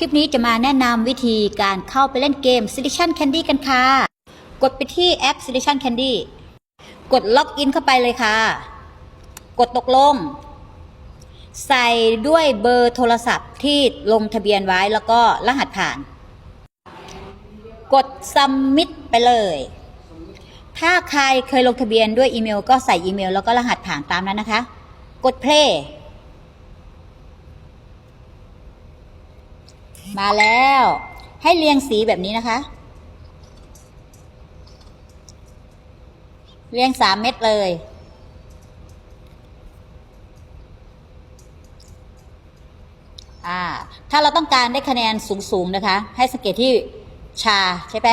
คลิปนี้จะมาแนะนำวิธีการเข้าไปเล่นเกม Sedition Candy กันค่ะ กดไปที่แอป Sedition Candy กดล็อกอินเข้าไปเลยค่ะ กดตกลง ใส่ด้วยเบอร์โทรศัพท์ที่ลงทะเบียนไว้แล้วก็รหัสผ่าน กด submit ไปเลย ถ้าใครเคยลงทะเบียนด้วยอีเมล ก็ใส่อีเมล แล้วก็รหัสผ่านตามนั้นนะคะ กด play มาแล้ว ให้เรียงสีแบบนี้นะคะ เรียงสามเม็ดเลย อ่า ถ้าเราต้องการได้คะแนนสูงๆนะคะ ให้สังเกตที่ชาใช่ไหม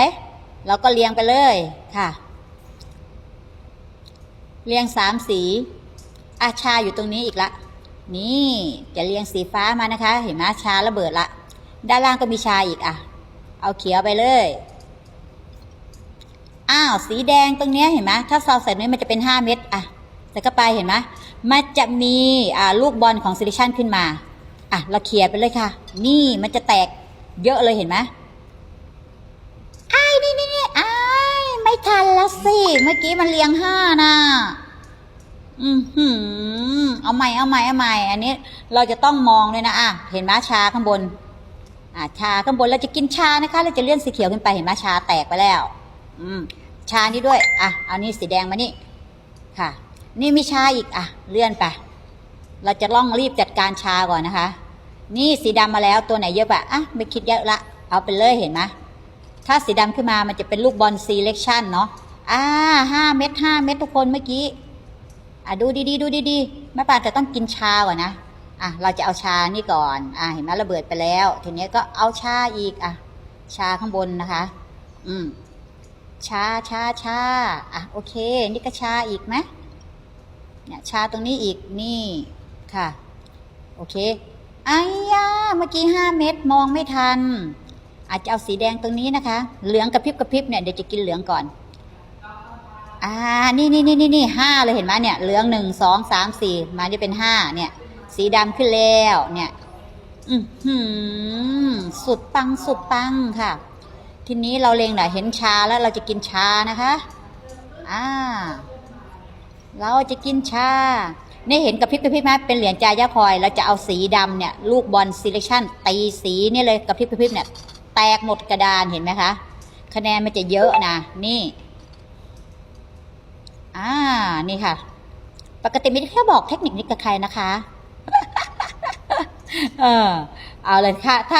เราก็เรียงไปเลยค่ะ เรียงสามสีอาชาอยู่ตรงนี้อีกละ นี่จะเรียงสีฟ้ามานะคะ เห็นไหมชาระเบิดละ ด้านล่างก็มีชาอีกอะ เอาเขียวไปเลย อ้าว สีแดงตรงเนี้ยเห็นไหมถ้าเราใส่นี้มันจะเป็นห้าเม็ดอะใส่เข้าไปเห็นไหมมันจะมีอ่าลูกบอลของซิลิชันขึ้นมา อะ เราเคลียไปเลยค่ะ นี่มันจะแตกเยอะเลยเห็นไหมอ้ายนี่นี่นี่อ้ายไม่ทันแล้วสิ เมื่อกี้มันเรียงห้านะอืมหืมเอาใหม่เอาใหม่เอาใหม่ อันนี้เราจะต้องมองเลยนะอะ เห็นไหมชาข้างบน อะชาข้างบนเราจะกินชานะคะ เราจะเลื่อนสีเขียวขึ้นไปเห็นไหมชาแตกไปแล้ว อืม ชานี้ด้วย อะ เอานี่สีแดงมานี่ ค่ะ นี่มีชาอีก อะ เลื่อนไป เราจะต้องรีบจัดการชาก่อนนะคะ นี่สีดำมาแล้วตัวไหนเยอะปะอะไม่คิดเยอะละ เอาไปเลยเห็นไหมถ้าสีดำขึ้นมามันจะเป็นลูกบอลซีเล็กชันเนาะ อ่าห้าเม็ดห้าเม็ดทุกคนเมื่อกี้ อะดูดีๆดูดีๆแม่ปานจะต้องกินชาก่อนนะ อะเราจะเอาชานี่ก่อน อะเห็นไหมระเบิดไปแล้ว ทีนี้ก็เอาชาอีกอะชาข้างบนนะคะ อืมชาชาชาอะโอเค นี่ก็ชาอีกไหมเนี่ยชาตรงนี้อีกนี่ค่ะ โอเคไอ้ยาเมื่อกี้ห้าเม็ดมองไม่ทัน อาจจะเอาสีแดงตรงนี้นะคะ เหลืองกระพริบกระพริบเนี่ยเดี๋ยวจะกินเหลืองก่อน อ่า นี่นี่นี่นี่นี่ห้าเลยเห็นไหมเนี่ย เหลืองหนึ่งสองสามสี่มาที่เป็นห้าเนี่ย สีดำขึ้นแล้วเนี่ย อือหือสุดปังสุดปังค่ะ ทีนี้เราเลงหน่อยเห็นชาแล้วเราจะกินชานะคะ อ่า เราจะกินชานี่เห็นกระพริบกระพริบไหมเป็นเหรียญจายาคอย เราจะเอาสีดำเนี่ย ลูกบอลซีเลคชั่นตีสีนี่เลยกระพริบกระพริบเนี่ย แตกหมดกระดานเห็นไหมคะ คะแนนมันจะเยอะนะ นี่ อ่า นี่ค่ะ ปกติไม่ได้แค่บอกเทคนิคนี้กับใครนะคะ เออ เอาเลยค่ะถ้า